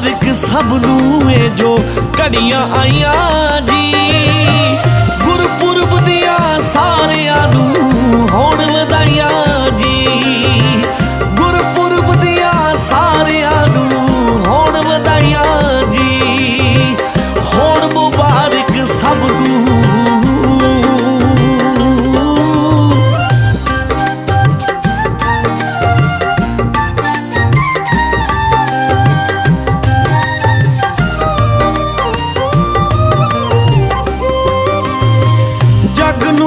ਮੁਬਾਰਕ ਸਭ ਨੂੰ ਏ ਜੋ ਘੜੀਆਂ ਆਈਆਂ ਜੀ। ਗੁਰਪੁਰਬ ਦੀਆਂ ਸਾਰਿਆਂ ਨੂੰ ਹੋਣ ਵਧਾਈਆਂ ਜੀ। ਗੁਰਪੁਰਬ ਦੀਆਂ ਸਾਰਿਆਂ ਨੂੰ ਹੋਣ ਵਧਾਈਆਂ ਜੀ। ਹੋਣ ਮੁਬਾਰਕ ਸਭ ਨੂੰ